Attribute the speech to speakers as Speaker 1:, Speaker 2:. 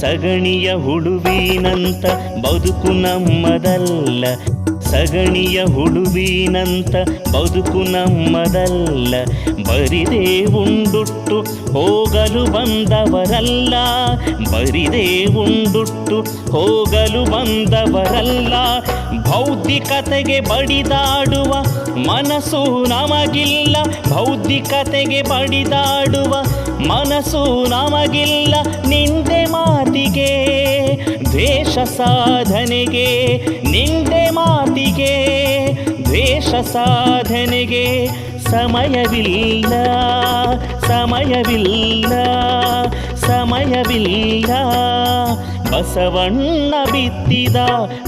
Speaker 1: ಸಗಣಿಯ ಹುಡುವಿನಂತ ಬದುಕು ನಮ್ಮದಲ್ಲ. ಸಗಣಿಯ ಹುಡುವಿನಂತ ಬದುಕು ನಮ್ಮದಲ್ಲ. ಬರಿದೇ ಉಂಡುಟ್ಟು ಹೋಗಲು ಬಂದವರಲ್ಲ. ಬರಿದೇ ಉಂಡುಟ್ಟು ಹೋಗಲು ಬಂದವರಲ್ಲ. ಬೌದ್ಧಿಕತೆಗೆ ಬಡಿದಾಡುವ ಮನಸ್ಸು ನಮಗಿಲ್ಲ. ಬೌದ್ಧಿಕತೆಗೆ ಬಡಿದಾಡುವ ಮನಸ್ಸು ನಮಗಿಲ್ಲ. ನಿಂದೆ ಮಾತಿಗೆ ದ್ವೇಷ ಸಾಧನೆಗೆ ನಿಂದೆ ಮಾತಿಗೆ ದ್ವೇಷ ಸಾಧನೆಗೆ ಸಮಯವಿಲ್ಲ ಸಮಯವಿಲ್ಲ ಸಮಯವಿಲ್ಲ. ಬಸವಣ್ಣ ಬಿತ್ತಿದ